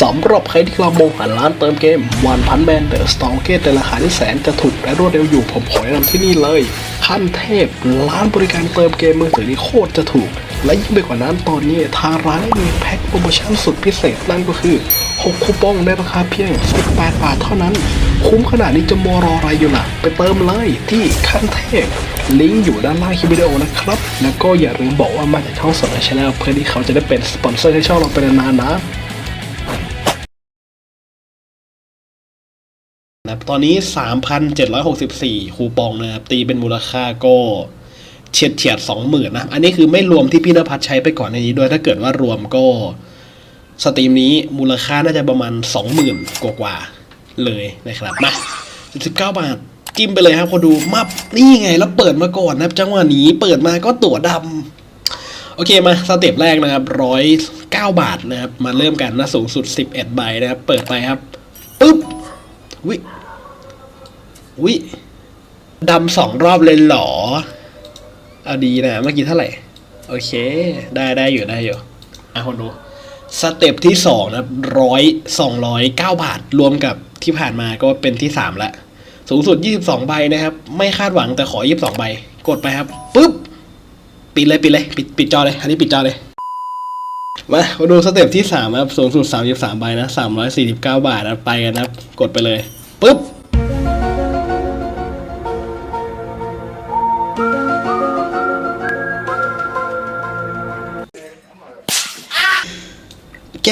สำหรับใครที่กำลังมองหาร้านเติมเกมวันพันแมนเดอะสตองเกตในราคาที่แสนจะถูกและรวดเร็วอยู่ผมขอแนะนำที่นี่เลยขั้นเทพร้านบริการเติมเกมมือถือที่โคตรจะถูก และยิ่งไปกว่านั้นตอนนี้ทางร้านได้มีแพ็คโปรโมชั่นสุดพิเศษนั่นก็คือ 6 คูปองในราคาเพียง 18 บาทเท่านั้น คุ้มขนาดนี้จะมัวรออะไรอยู่ล่ะ ไปเติมเลยที่ขั้นเทพลิงก์อยู่ด้านล่างคลิปวิดีโอนะครับ แล้วก็อย่าลืมบอกว่ามาจากช่องสดชาแนลเพื่อที่เขาจะได้เป็นสปอนเซอร์ให้ช่องเราเป็นนานๆนะ ตอนนี้ 3,764 คูปองนะครับ ตีเป็นมูลค่าก็เฉียดเฉียดสองหมื่นนะ อันนี้คือไม่รวมที่พี่นภัสใช้ไปก่อนในนี้ด้วย ถ้าเกิดว่ารวมก็สตรีมนี้มูลค่าน่าจะประมาณ 20,000 กว่ากว่าเลยนะครับมา19 บาท จิ้มไปเลยครับคนดูมับนี่ไงแล้วเปิดมาก่อนนะครับจังหวะนี้เปิดมาก็ตั๋วดำโอเคมาสเต็ปแรกนะครับร้อยเก้าบาทนะครับ มาเริ่มกันนะสูงสุด 11 ใบนะครับ เปิดไปครับปุ๊บวิ วิดำสองรอบเลยเหรอ เอาดีนะ เมื่อกี้เท่าไหร่ โอเค ได้ได้อยู่ได้อยู่อะคนดู สเต็ปที่สองนะครับร้อยสองร้อยเก้าบาท รวมกับที่ผ่านมาก็เป็นที่สามละ สูงสุดยี่สิบสองใบนะครับ ไม่คาดหวังแต่ขอยี่สิบสองใบ กดไปครับปุ๊บ ปิดเลยปิดเลย ปิดปิดจอเลย อันนี้ปิดจอเลยมามาดูสเต็ปที่สามครับสูงสุดสามสิบสามใบนะสามร้อยสี่สิบเก้าบาทนะไปกันนะครับกดไปเลยปุ๊บ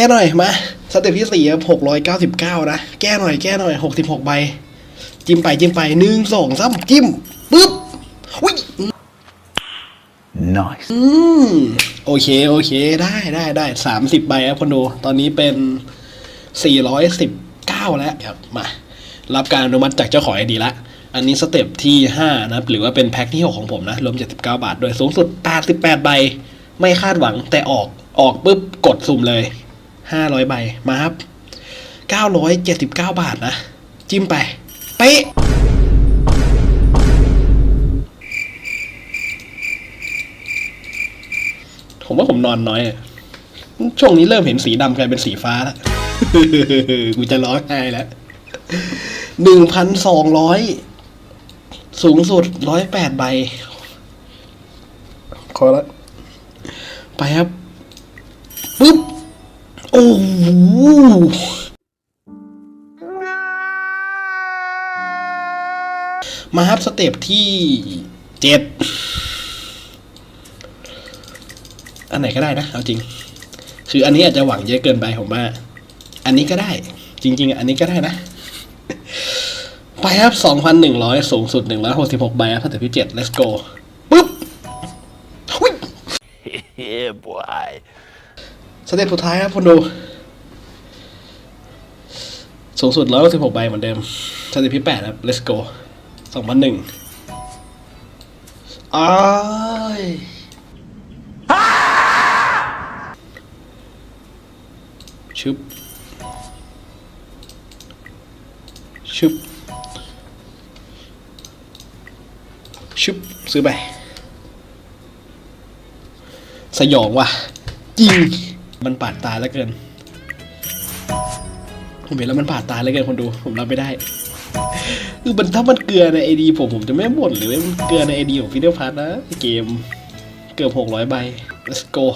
ก้หน่อยมาสเต็ปที่สี่ครับหกร้อยเก้าสิบเก้านะ แก้หน่อยแก้หน่อยหกสิบหกใบ จิ้มไปจิ้มไปหนึ่งสองสามจิ้มปุ๊บอุ้ย Nice. อืมโอเค โอเค ได้ได้ได้สามสิบใบครับคนดู ตอนนี้เป็นสี่ร้อยสิบเก้าแล้วครับ มา รับการอนุมัติจากเจ้าของไอดีละ อันนี้สเต็ปที่ห้านะครับหรือว่าเป็นแพ็คที่หกของผมนะ รวมเจ็ดสิบเก้าบาท โดยสูงสุดแปดสิบแปดใบ ไม่คาดหวังแต่ออก ออกปุ๊บ กดสุ่มเลย ห้าร้อยใบมาครับเก้าร้อยเจ็ดสิบเก้าบาทนะ จิ้มไป เป๊ะผมว่าผมนอนน้อยช่วงนี้เริ่มเห็นสีดำกลายเป็นสีฟ้าแล้วกูจะร้องไห้แล้วหนึ่งพันสองร้อยสูงสุดร้อยแปดใบ ขอละ ไปครับ ปุ๊บ โอ้โหมาครับสเต็ปที่เจ็ดอันไหนก็ได้นะ เอาจริง คืออันนี้อาจจะหวังเยอะเกินไปผมว่า อันนี้ก็ได้ จริง ๆ อันนี้ก็ได้นะ ไปครับสองพันหนึ่งร้อยสูงสุดหนึ่งร้อยหกสิบหกใบครับสเต็ปที่เจ็ด let's go ปุ๊บหุ้ย Yeah, boy. สเต็ปสุดท้ายครับคุณดู สูงสุดร้อยสิบหกใบเหมือนเดิม สเต็ปที่แปดครับ let's go สองพันหนึ่งอ้ายชึบชึบชึบซื้อไป สยองว่ะ จริง มันปาดตาแล้วเกิน ผมเห็นแล้วมันปาดตาแล้วเกินคนดู ผมรับไม่ได้คือมันถ้ามันเกลือในไอดีผมผมจะไม่บ่นหรือว่ามันเกลือในไอดีของฟิเดอร์พาร์นะเกมเกือบหกร้อยใบ let's go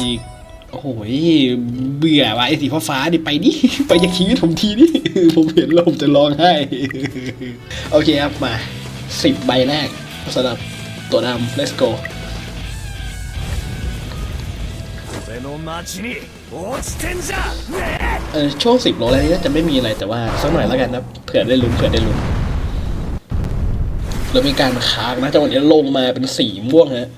อีกโอ้โหเบื่อว่ะไอสีฟ้าๆดิไปดิไปจากชีวิตผมทีดิผมเห็นแล้วผมจะร้องไห้โอเคครับมาสิบใบแรกสำหรับตัวดำ let's go เออช่วงสิบโลแล้วนี้จะไม่มีอะไรแต่ว่าสักหน่อยแล้วกันนะเผื่อได้ลุ้นเผื่อได้ลุ้นแล้วมีการค้างนะจังหวะนี้ลงมาเป็นสีม่วงฮะ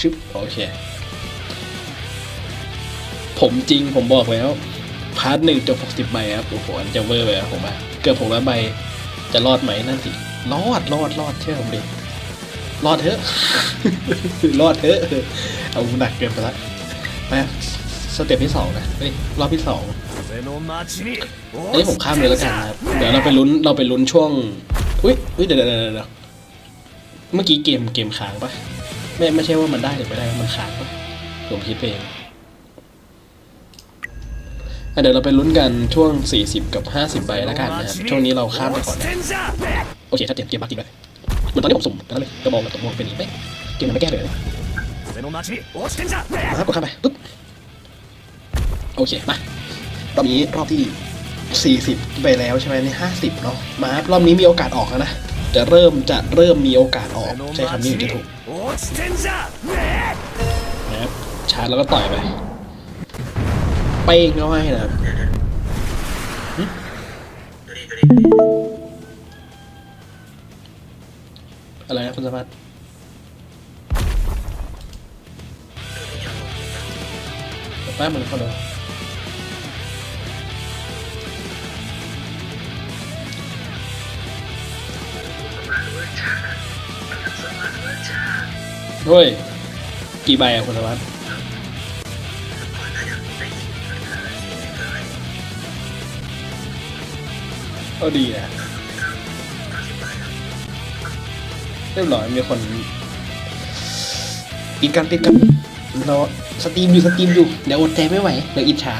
ชึบโอเค ผมจริงผมบอกแล้ว พาร์ทหนึ่งจบหกสิบใบครับโอ้โหอันจะเวอร์ไปครับผมว่าเกือบหกร้อยใบจะรอดไหมนั่นสิ รอดรอดรอดเชื่อผมดิรอดเถอะรอดเถอะเอาหนักเกินไปละไปสเต็ปที่สองนะนี่รอบที่สองนี่ผมข้ามเลยแล้วกันครับเดี๋ยวเราไปลุ้นเราไปลุ้นช่วงอุ้ยอุ้ยเดี๋ยวเดี๋ยวเดี๋ยวเมื่อกี้เกมเกมค้างปะไม่ไม่ใช่ว่ามันได้หรือไม่ได้มันค้างปะผมคิดเองเดี๋ยวเราไปลุ้นกันช่วง 40 กับ 50 ใบแล้วกันนะครับ ช่วงนี้เราข้ามไปก่อน โอเคชัดเจนเกมบักจริงด้วยเหมือนตอนนี้ผมสุ่มตอนนั้นเลยจะมองแบบตกมองเป็นอย่างนี้ไม่เกมยังไม่แก้เลยนะครับกดข้ามไปปึ๊บโอเคมารอบนี้รอบที่ 40 ไปแล้วใช่ไหมในห้าสิบเนาะมารอบนี้มีโอกาสออกแล้วนะจะเริ่มจะเริ่มมีโอกาสออกใช้คำนี้จะถูกนะชาร์จแล้วก็ต่อยไปเป้งเขาให้นะ อะไรนะคุณสมบัติแป๊บมึงเขาดูเฮ้ย กี่ใบอะคุณสวัสดิ์ก็ดีนะ เรียบร้อยมีคนปิดกันปิดกันเราสตรีมอยู่สตรีมอยู่เดี๋ยวอดใจไม่ไหวเดี๋ยวอิจฉา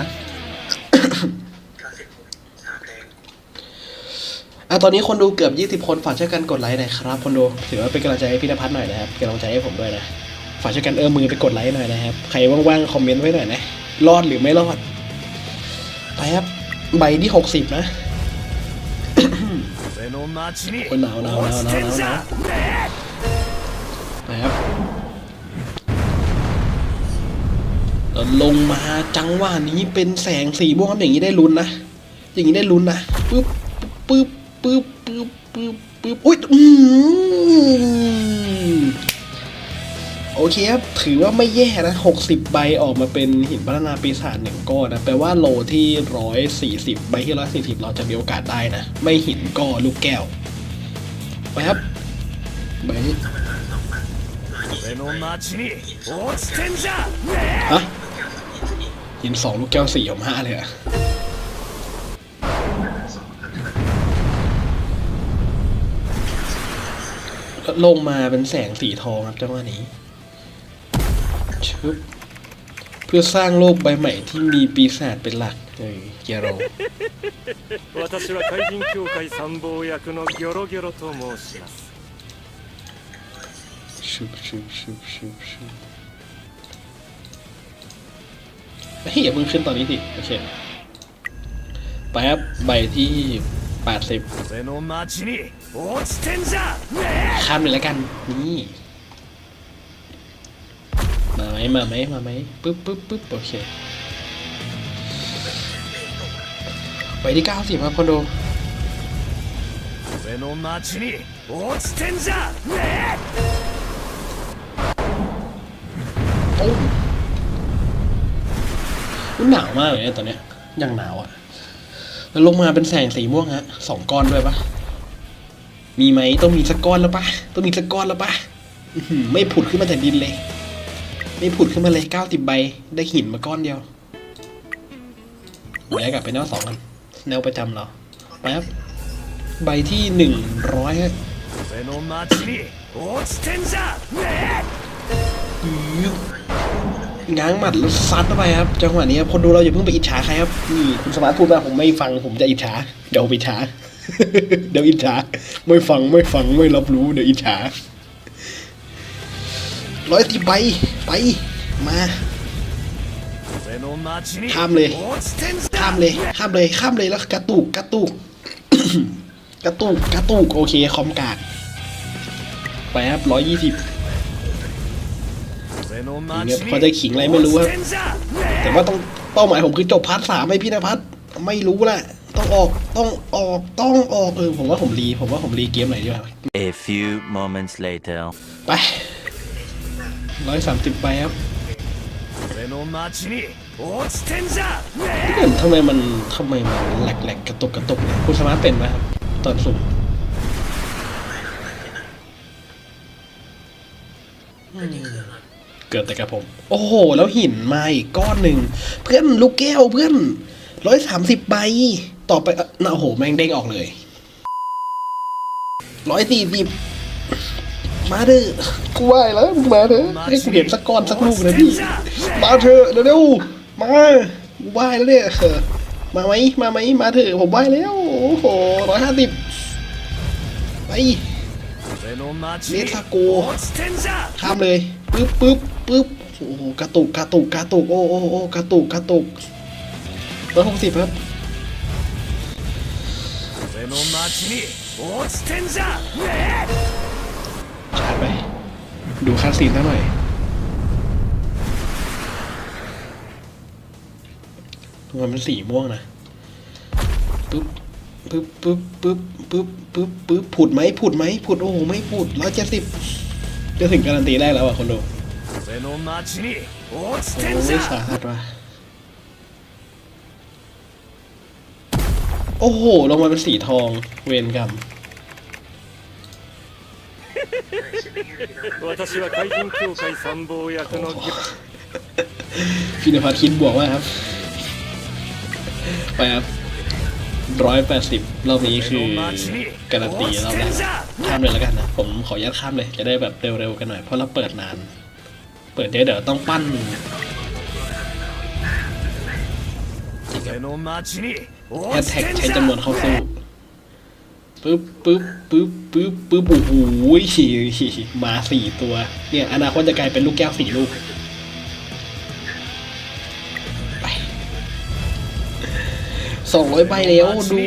อะตอนนี้คนดูเกือบ 20 คนฝากช่วยกันกดไลค์หน่อยครับคนดูถือว่าเป็นกำลังใจให้พี่นภัสหน่อยนะครับกำลังใจให้ผมด้วยนะ ฝากช่วยกันเอื้อมมือไปกดไลค์หน่อยนะครับใครว่างๆคอมเมนต์ไว้หน่อยนะรอดหรือไม่รอดไปครับใบที่ 60 นะ 俺の町においなおなおなおなおな落ちてんじゃ ไปครับแล้วลงมาจังหวะนี้เป็นแสงสีม่วงครับอย่างนี้ได้ลุ้นนะ อย่างนี้ได้ลุ้นนะปึ๊บปึ๊บปึ๊บปึ๊บปึ๊บปึ๊บอุ้ยอืม โอเคครับ ถือว่าไม่แย่นะ 60 ใบออกมาเป็นหินพัฒนาปีศาจหนึ่งก้อนนะ แปลว่าโลที่ 140 ใบที่ 140 เราจะมีโอกาสได้นะ ไม่หินก็ลูกแก้ว ไปครับไปฮะหินสองลูกแก้วสี่ของห้าเลยอะลงมาเป็นแสงสีทองครับจังหวะนี้ ชึบเพื่อสร้างโลกใบใหม่ที่มีปีศาจเป็นหลักเฮ้ยเกียโร 私は怪人協会参謀役のギョロギョロと申します ชึบชึบชึบชึบชึบเฮ้ยอย่าเพิ่งขึ้นตอนนี้สิโอเคไปครับใบที่แปดสิบ 俺の町に落ちてんじゃ ข้ามเลยแล้วกัน นี่ มาไหมมาไหมปึ๊บปึ๊บปึ๊บโอเค ไปที่เก้าสิบครับคอนโดโอ้มันหนาวมากเลยตอนนี้ยังหนาวอะ แล้วลงมาเป็นแสงสีม่วงฮะสองก้อนด้วยปะมีไหมต้องมีสักก้อนแล้วปะต้องมีสักก้อนแล้วปะไม่ผุดขึ้นมาจากดินเลย ไม่ผุดขึ้นมาเลยเก้าสิบใบ ได้หินมาก้อนเดียวแล้กลับไปแนวสองกัน แนวประจำเราไปครับ ใบที่หนึ่งร้อยฮะง้างหมัดแล้วซัดเข้าไปครับ จังหวะนี้คนดูเราอย่าเพิ่งไปอิจฉาใครครับนี่คุณสมาร์ทพูดมาผมไม่ฟังผมจะอิจฉา เดี๋ยวอิจฉา เดี๋ยวอิจฉา ไม่ฟังไม่ฟังไม่รับรู้เดี๋ยวอิจฉา ร้อยตีไปไปมาข้ามเลยข้ามเลยข้ามเลยข้ามเลยแล้วกระตุกกระตุกกระตุกกระตุกโอเคคอมการไปครับร้อยยี่สิบเนี่ยพอจะขิงอะไรไม่รู้ครับแต่ว่าต้องเป้าหมายผมคือจบพัทสามไม่พี่นภัทไม่รู้แหละต้องออกต้องออกต้องออกเออผมว่าผมรีผมว่าผมรีเกมไหนดีกว่า A few moments later ไป ร้อยสามสิบไปครับที่เห็นทำไมมันทำไมมันแหลกๆกระตุกกระตุกเนี่ยคุณสามารถเป็นไหมครับตอนสุดเกิดแต่กับผม โอ้โห แล้วหินมาอีกก้อนหนึ่ง เพื่อนลูกแก้วเพื่อนร้อยสามสิบใบ ต่อไปน่าโห แม่งเด้งออกเลยร้อยสี่สิบ มาเถอะกูไหวแล้วมึงมาเถอะให้กูเห็นสักก้อนสักลูกนะพี่ มาเถอะเร็วๆมากูไหวแล้วเนี่ยเออมาไหมมาไหมมาเถอะผมไหวแล้ว โอ้โหร้อยห้าสิบไป 俺の町レにタコ落ちてんじゃ ข้ามเลยปึ๊บปึ๊บปึ๊บโอ้โหกระตุกกระตุกกระตุกโอ้โอ้โอ้กระตุกกระตุกร้อยหกสิบครับ 俺の町に落ちてんじゃね ชาร์จไป ดูคาสีนซะหน่อย ตัวมันสีม่วงนะปึ๊บปึ๊บปึ๊บปึ๊บปึ๊บปึ๊บปึ๊บผุดไหมผุดไหมผุดโอ้โหไม่ผุดร้อยเจ็ดสิบจะถึงการันตีได้แล้วอะคนดูโอ้ยสาหัสว่ะโอ้โหลงมาเป็นสีทองเวรกรรม 私は海軍協会参謀役のギ พี่นภัสคิดบวกมากครับ ไปครับร้อยแปดสิบรอบนี้คือการันตีรอบแรกข้ามเลยแล้วกันนะ ผมขออนุญาตข้ามเลย จะได้แบบเร็วๆกันหน่อย เพราะเราเปิดนาน เปิดเดี๋ยวเดี๋ยวต้องปั้น 俺の町に แฮ 落 ช ち แท็ก てん ใช้ じゃ จำนวนเข้าสู้ปึ๊บ ปึ๊บปึ๊บปึ๊บปึ๊บโอ้โหมาสี่ตัว เนี่ยอนาคตจะกลายเป็นลูกแก้วสี่ลูกสองร้อยใบแล้วดู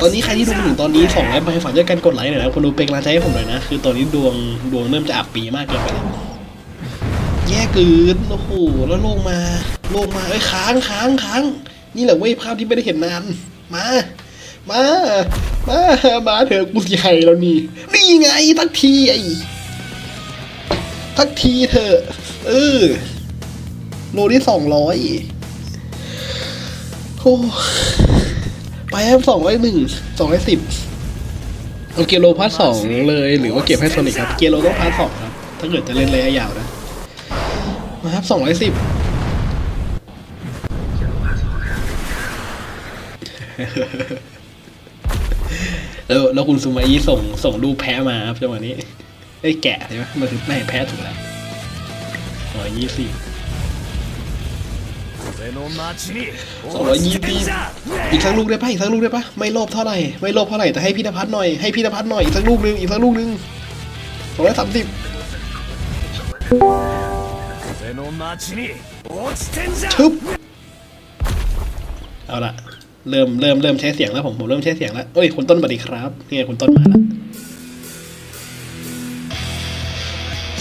ตอนนี้ใครที่ดูมาถึงตอนนี้สองร้อยใบฝากด้วยกันกดไลค์หน่อยนะคนดูเป็นกำลังใจให้ผมหน่อยนะ คือตอนนี้ดวงดวงเริ่มจะอับปีมากเกินไปแล้วแย่เกินโอ้โหแล้วลงมาลงมาเอ้ยค้างค้างค้างนี่แหละเว้ยภาพที่ไม่ได้เห็นนานมา มา มา มาเถอะกูใหญ่แล้วนี่ นี่ไงทักทีไอ้ทักทีเถอะ เออ โลที่สองร้อยโอ้ไปครับสองร้อยหนึ่งสองร้อยสิบเอาเกโลพาร์ทสองเลย หรือว่าเก็บให้โซนิกครับ เกโลต้องพาร์ทสองครับ ถ้าเกิดจะเล่นระยะยาวนะ มาครับสองร้อยสิบ แล้วแล้วคุณซูมาอีส่งส่งรูปแพ้มาครับจังหวะนี้ไอ้แกะใช่ไหมมันถึงไม่แพ้ถูกแล้วร้อยยี่สิบสองร้อยยี่สิบอีกสักลูกได้ปะอีกสักลูกได้ปะไม่โลภเท่าไหร่ไม่โลภเท่าไหร่แต่ให้พี่นภัสหน่อยให้พี่นภัสหน่อยอีกสักลูกนึงอีกสักลูกนึงสองร้อยสามสิบชึบเอาละ เริ่มเริ่มเริ่มใช้เสียงแล้วผมผมเริ่มใช้เสียงแล้วเอ้ยคุณต้นสวัสดีครับเนี่ยคุณต้นมาแล้ว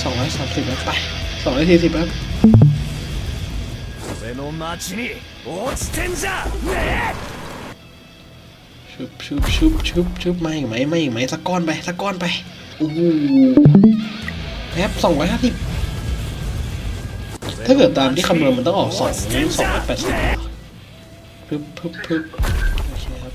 สองร้อยสามสิบแล้วไปสองร้อยสี่สิบแล้วชุบชุบชุบชุบชุบไม่ไม่ไม่ไม่สักก้อนไปสักก้อนไปโอ้โหแอปสองร้อยห้าสิบถ้าเกิดตามที่คำนวณมันต้องออกสองสองร้อยแปดสิบึบปึ๊บปึ๊บโอเคครับ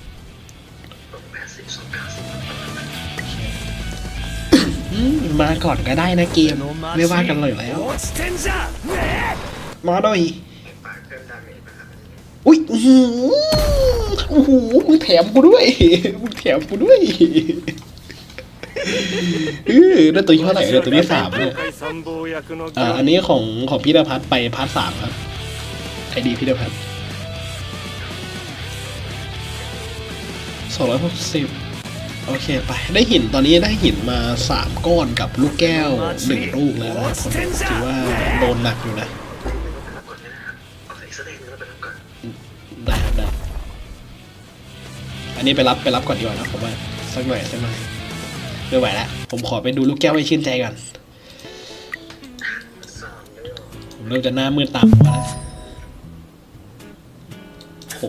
มาก่อนก็ได้นะเกม ไม่ว่ากันเลยแล้ว มาหน่อยอุ้ยโอ้โหมึงแถมกูด้วยมึงแถมกูด้วยเออได้ตัวที่เท่าไหร่เด้ตัวที่สามเลยอ่าอันนี้ของของพิาพัฒน์ไปพาร์ทสามครับไอดีพิาพัฒน์ สองร้อยหกสิบโอเคไป ได้หินตอนนี้ได้หินมาสามก้อนกับลูกแก้วหนึ่งลูกแล้วนะคนดูถือว่าโดนหนักอยู่นะได้ครับได้อันนี้ไปรับไปรับก่อนดีกว่านะผมว่าสักหน่อยสักหน่อยไม่ไหวแล้วผมขอไปดูลูกแก้วให้ชื่นใจก่อนผมเริ่มจะหน้ามืดตามแล้วโห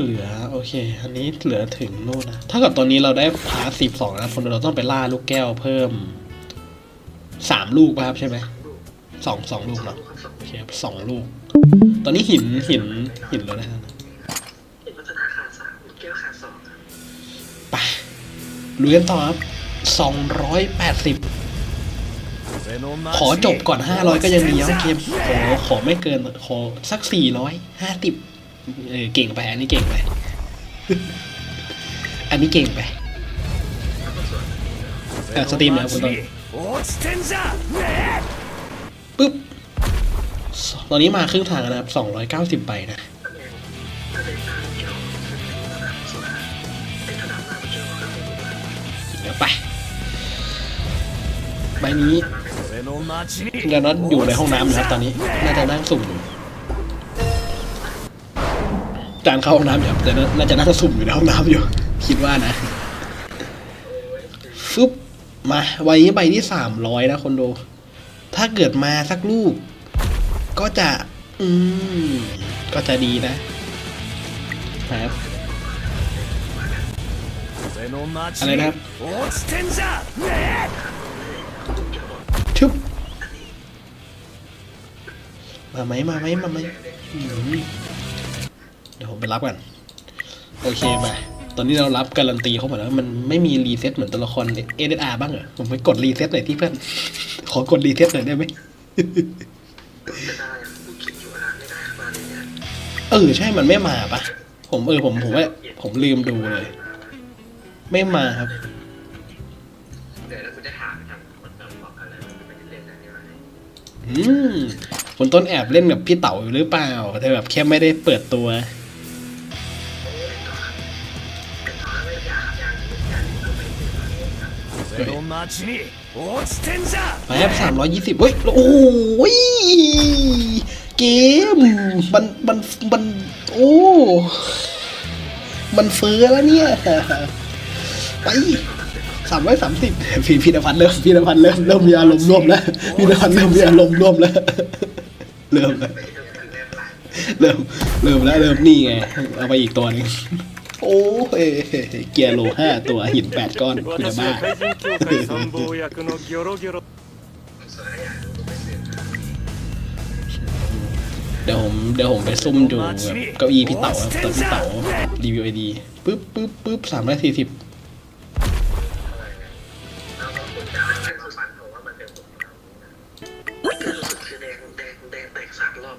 เหลือโอเค อันนี้เหลือถึงนู่นนะถ้ากับตอนนี้เราได้พาสิบสองนะคนเราต้องไปล่าลูกแก้วเพิ่มสามลูกป่ะครับใช่ไหมสองสองลูกเนาะโอเคสองลูก ตอนนี้หินหินหินแล้วนะหินวัฒนาขาดสามหินแก้วขาดสองไปลุยกันต่อครับสองร้อยแปดสิบขอจบก่อนห้าร้อยก็ยังมีเคมโอขอไม่เกินขอสักสี่ร้อยห้าสิบ เออเก่งไปอันนี้เก่งไป อันนี้เก่งไปอ่สตรีมแล้วคุณต้นปึ๊บตอนนี้มาครึ่งทางนะครับ 290ใบนะเดี๋ยวไป ใบนี้เดี๋ยวน็อตอยู่ในห้องน้ำนะครับตอนนี้ น่าจะนั่งสุ่มอยู่ จานเข้าห้องน้ำอยู่ครับแต่น่าจะน่าจะสุ่มอยู่ในห้องน้ำอยู่ คิดว่านะฟึบมาวันนี้ใบที่สามร้อยนะคนดู ถ้าเกิดมาสักลูก ก็จะ อืม ก็จะดีนะครับอะไรนะชุบมาไหมมาไหมมาไหม เดี๋ยวผมไปรับกันโอเคมาตอนนี้เรารับการันตีเข้ามาแล้วมันไม่มีรีเซ็ตเหมือนตัวละครเอเดอาร์บ้างเหรอผมไปกดรีเซ็ตหน่อยที่เพื่อน ขอกดรีเซ็ตหน่อยได้ไหมจะได้ผู้คิดอยู่นะไม่ได้มาเลยเนี่ยเออใช่มันไม่มาปะผมเออผมผมว่าผมลืมดูเลย ไม่มาครับเดี๋ยวแล้วคุณจะถามทางคนแบบบอกอะไรมันไม่ได้เล่นอะไรมาอืมคนต้นแอบเล่นกับพี่เต๋าอยู่หรือเปล่าแต่แบบแค่ไม่ได้เปิดตัว เลยแป๊สามร้อยยี่สิบเฮ้ย โอ้ยเกม มัน มัน มัน โอ้ มันเฟือแล้วเนี่ย ไปสามร้อยสามสิบพี่พีนพันเริ่มพีนพันเริ่มเริ่มมีอารมณ์ร่วมแล้วพีนพันเริ่มมีอารมณ์ร่วมแล้ว เริ่มเริ่ม เริ่มแล้วเริ่มนี่ไง เอาไปอีกตัวนึง โอ้เกียร์โลห้าตัวหินแปดก้อนคุณจะบ้าเดี๋ยวผมเดี๋ยวผมไปซุ่มดูเก้าอี้พี่เต๋าครับเต๋าพี่เต๋ารีวิวไอดีปึ๊บปึ๊บปึ๊บสามร้อยสี่สิบ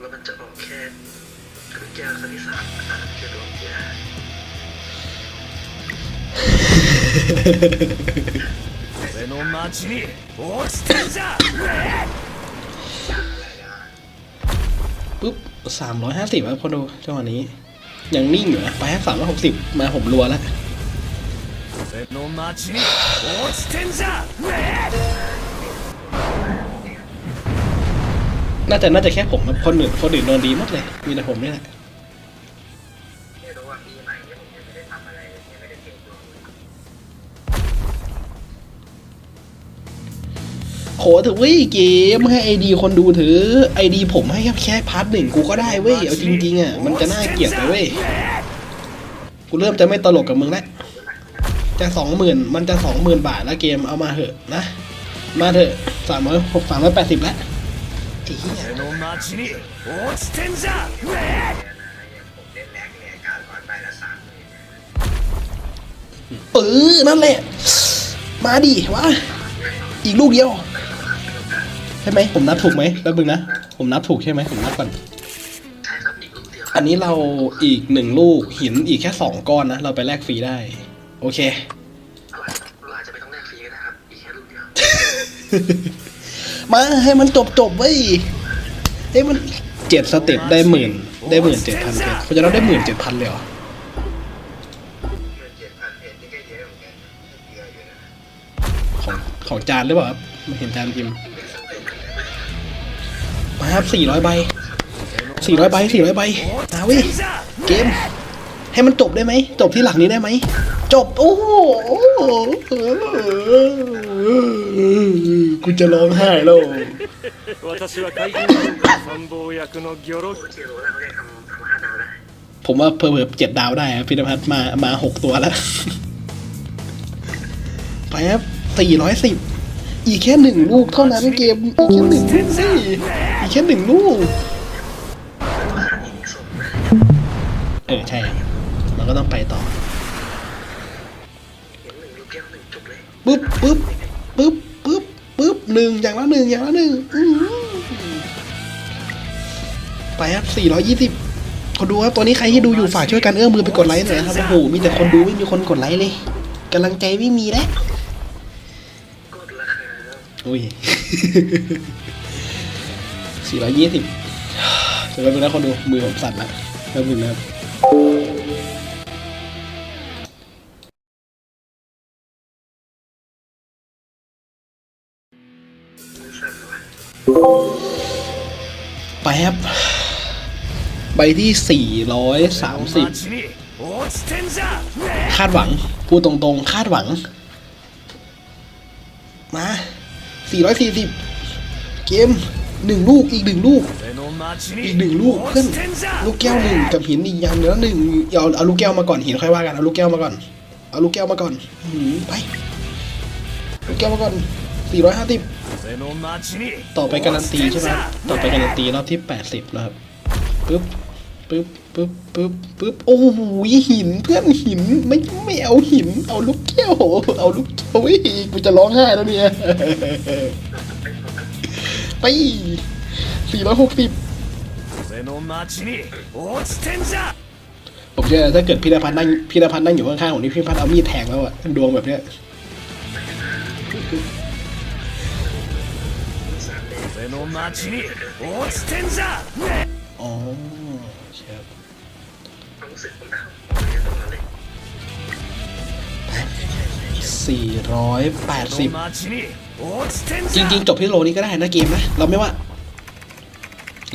แล้วมันจะออกแค่ยาคณิตศตร์อ่านเขียนลงยา 俺の街に落ちてんじゃね ปึ๊บสามร้อยห้าสิบครับพอดูจังหวะนี้ ยังนิ่งอยู่นะไปสามร้อยหกสิบมาผมรัวแล้ว え俺の街に落ちてんじゃねえ น่าจะน่าจะแค่ผมครับคนอื่นคนอื่นโดนดีหมดเลย มีแต่ผมนี่แหละ โหถือเว้ยเกมให้ไอดีคนดูถือไอดีผมให้แค่พาร์ทหนึ่งกูก็ได้เว้ยเอาจริงๆอะมันจะน่าเกลียดไปเว้ยกูเริ่มจะไม่ตลกกับมึงแล้วจะสองหมื่นมันจะสองหมื่นบาทแล้วเกมเอามาเถอะนะ มาเถอะสามร้อยหกสามร้อยแปดสิบแล้วไอ้เหี้ยเออนั่นแหละ มาดิวะ อีกลูกเดียว ใช่ไหมผมนับถูกไหมแป๊บนึงนะ ผมนับถูกใช่ไหมผมนับก่อนใช่ครับอีกลูกเดียวอันนี้เราอีกหนึ่งลูกหินอีกแค่สองก้อนนะ เราไปแลกฟรีได้ โอเคเราอาจจะเราอาจจะไม่ต้องแลกฟรีก็ได้ครับ อีกแค่ลูกเดียว มาให้มันจบจบๆเว้ยเอ้ยมันเจ็ดสเต็ปได้หมื่นได้หมื่นเจ็ดพันเพชรเขาจะเราได้หมื่นเจ็ดพันเลยเหรอเงินเจ็ดพันเพชรนี่ก็เยอะเหมือนกันเยอะอยู่นะของของจานหรือเปล่าครับไม่เห็นจานพิมพ์มา ครับ400ใบ400ใบ400ใบเอาวิเกม ให้มันจบได้ไหมจบที่หลังนี้ได้ไหมจบ โอ้โหกูจะร้องไห้แล้วผมว่าเพิ่มเจ็ดดาวได้ครับพิธพัฒน์มามาหกตัวแล้ว ไปครับสี่ร้อยสิบอีกแค่หนึ่งลูกเท่านั้นเกมอีกแค่หนึ่งสี่ อีกแค่หนึ่งลูกขาดอีกส่งนะเออใช่ครับเราก็ต้องไปต่อเห็นหนึ่งลูกแก้วหนึ่งจบเลยปึ๊บปึ๊บปึ๊บปึ๊บปึ๊บหนึ่งอย่างละหนึ่งอย่างละหนึ่งอื้อหือไปครับสี่ร้อยยี่สิบคนดูครับตอนนี้ใครที่ดูอยู่ฝากช่วยกันเอื้อมมือไปกดไลค์หน่อยนะครับ โอ้โห มีแต่คนดูไม่มีคนกดไลค์เลยกำลังใจไม่มีแล้วกดราคาอุ้ย 420เดี๋ยวไปดูนะคนดูมือผมสั่นละแล้วมือนะครับแป๊บใบที่ 430 คาดหวัง พูดตรงๆ คาดหวัง มา 440 เกม หนึ่งลูกอีกหนึ่งลูก อีกหนึ่งลูกเพื่อนลูกแก้วหนึ่งกับหินอีกอย่างเดียวหนึ่งเอาเอาลูกแก้วมาก่อนหินค่อยว่ากันเอาลูกแก้วมาก่อนเอาลูกแก้วมาก่อนไปลูกแก้วมาก่อนสี่ร้อยห้าสิบต่อไปการันตีใช่ไหมต่อไปการันตีรอบที่แปดสิบนะครับปึ๊บปึ๊บปึ๊บปึ๊บปึ๊บโอ้โหหินเพื่อนหินไม่ไม่เอาหิน เอาลูกแก้วเอาลูกแก้วอีกกูจะร้องไห้แล้วเนี่ย ไปสี่ร้อยหกสิบผมเชื่อถ้าเกิดพีรพันธ์นั่งพีรพันธ์นั่งอยู่ข้างๆผมนี่พีรพันธ์เอามีดแทงแล้วอะดวงแบบเนี้ยอ๋อเสี่ร้อยแปดสิบ จริงๆ จบที่โลนี้ก็ได้นะเกมนะ เราไม่ว่า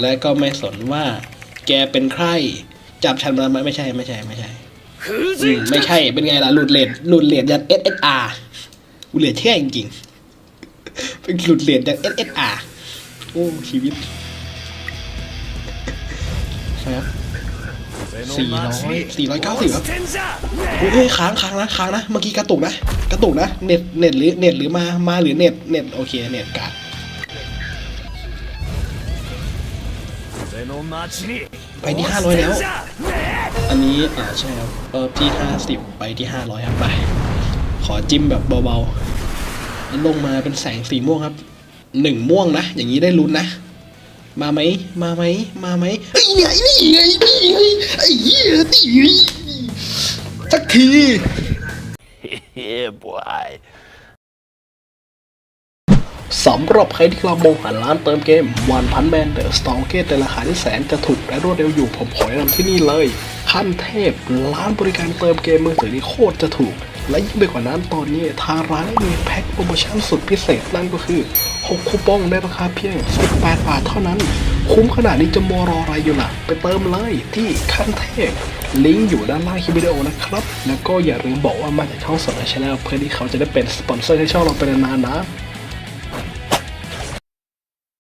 และก็ไม่สนว่า แกเป็นใคร จับฉันมาไม่ใช่ไม่ใช่ไม่ใช่ไม่ใช่เป็นไงล่ะหลุดเลนหลุดเลนยันเอสเอสอาร์กูเหลือเชื่อจริงเป็นหลุดเลนยันเอสเอสอาร์โอ้ชีวิตครับ สี่ร้อยสี่ร้อยเก้าสิบครับโอ้ยค้างค้างนะค้างนะ เมื่อกี้กระตุกนะ กระตุกนะ เน็ตเน็ตหรือเน็ตหรือมา มาหรือเน็ตเน็ตโอเคเน็ตกัดไปที่ห้าร้อยแล้ว อันนี้อ่าใช่ครับเออที่ห้าสิบไปที่ห้าร้อยครับไป ขอจิ้มแบบเบาๆลงมาเป็นแสงสีม่วงครับหนึ่งม่วงนะ อย่างนี้ได้ลุ้นนะ มาไหมมาไหมมาไหมเฮ้ยไงนี่ไงนี่ไงไอ้เหี้ยนี่ไงสักที yeah, boy. สำหรับใครที่กำลังมองหาร้านเติมเกมวันพันแมนเดอะสตองเกตในราคาที่แสนจะถูกและรวดเร็วอยู่ผมขอแนะนำที่นี่เลยขั้นเทพร้านบริการเติมเกมมือถือที่โคตรจะถูก และยิ่งไปกว่านั้นตอนนี้ทางร้านมีแพ็คโปรโมชั่นสุดพิเศษนั่นก็คือ 6คูปองในราคาเพียง 18 บาทเท่านั้น คุ้มขนาดนี้จะมอรออะไรอยู่ล่ะ ไปเติมเลยที่ขั้นเทพลิงก์อยู่ด้านล่างคลิปวิดีโอนะครับ แล้วก็อย่าลืมบอกว่ามาจากช่องสดชาแนลเพื่อที่เขาจะได้เป็นสปอนเซอร์ให้ช่องเราเป็นนานๆนะ